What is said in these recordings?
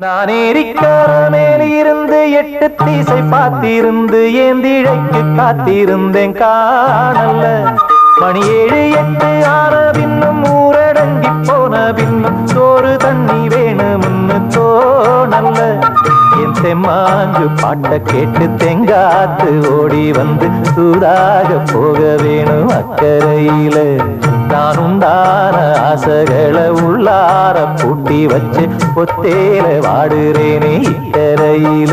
நான் ஏரிக்கார மேலிருந்து எட்டு தீசை பார்த்திருந்து ஏந்திழைக்கு காத்திருந்தேன் காணல்ல? மணி ஏழு எட்டு ஆன என் தெம்மாங்கு பாட்ட கேட்டு தெங்காத்து ஓடி வந்து சூதாக போக வேணும் அக்கறையில. நான் உண்டான ஆசைகளை உள்ளார பூட்டி வச்சு பொத்தேல வாடுறேனே இக்கரையில.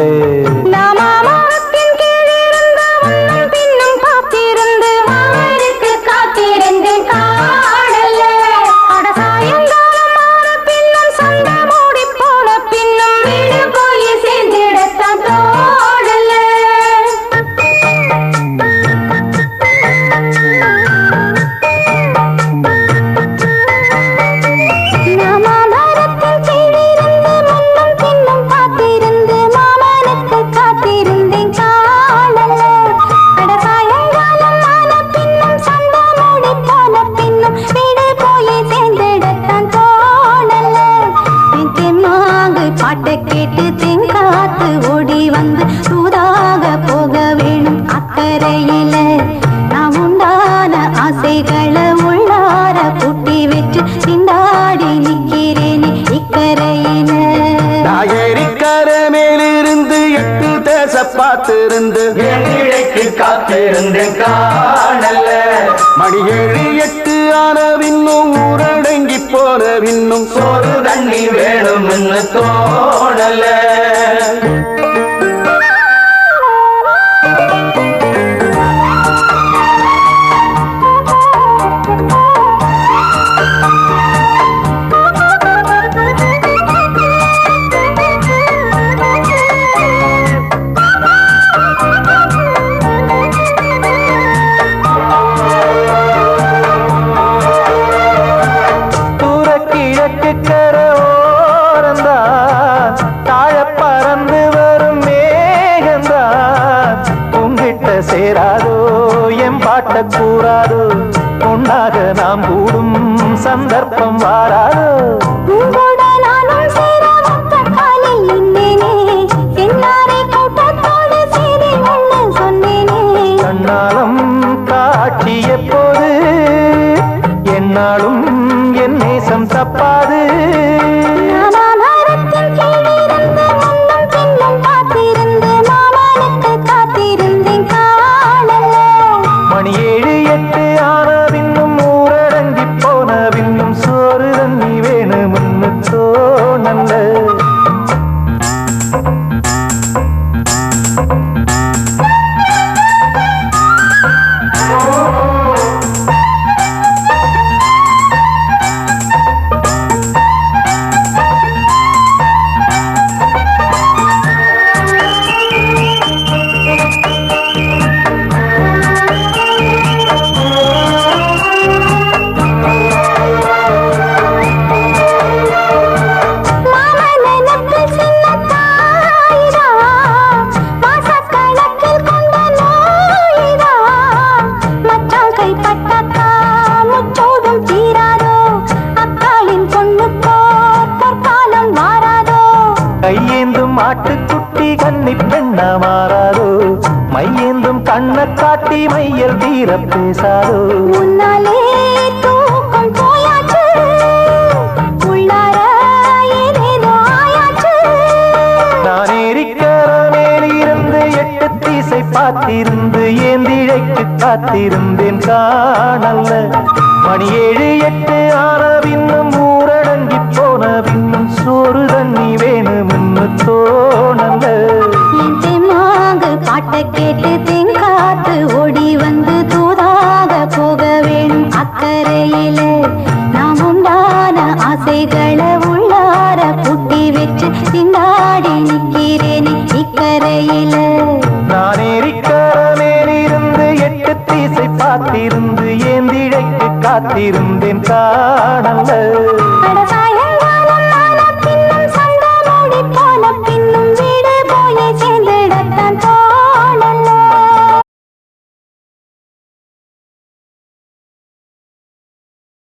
பாட்டை கேட்டு தெங்காத்து ஓடி வந்து சூதாக போக வேணும். அக்கறையில நான் உண்டான ஆசைகளை தேச பார்த்திருந்து ஏந்திழைக்கு காத்திருந்தேன் காணல்ல. மணி ஏழு எட்டு ஆன பின்னும் ஊரடங்கி போன பின்னும் சோறு தண்ணி வேணும்னு தோணல சேராதோ என் பாட்ட கூறாதோ உன்னாக நாம் கூடும் சந்தர்ப்பம் வாராதோ. கண்ணாலம் காட்சி எப்போது? என்னாலும் என் நேசம் தப்பாது. கையேந்தும் ஆட்டுக்குட்டி கன்னி பெண்ணா மாறாதோ? மையேந்தும் கண்ணை காட்டி மையல் தீர பேசாதோ? முன்னாலே தூக்கம் போயாச்சு, உள்ளார ஏதேதோ ஆயாச்சு. நான் ஏரிக்கர மேலிருந்து எட்டு தீசை பார்த்திருந்து ஏந்திழைக்கு காத்திருந்தேன் காணல்ல. மணி ஏழு எட்டு ஆன பாட்டை கேட்டு தெங்காத்து ஓடி வந்து தூதாக போக வேணும் அக்கறையில நாம் உண்டான ஆசைகளை உள்ளார பூட்டி வச்சு திண்டாடி நிக்கிறேனே இக்கரையில. நான் ஏரிக்கர மேலிருந்து எட்டு தீசை பார்த்திருந்து ஏந்திழைக்கு காத்திருந்தேன் காணல்ல.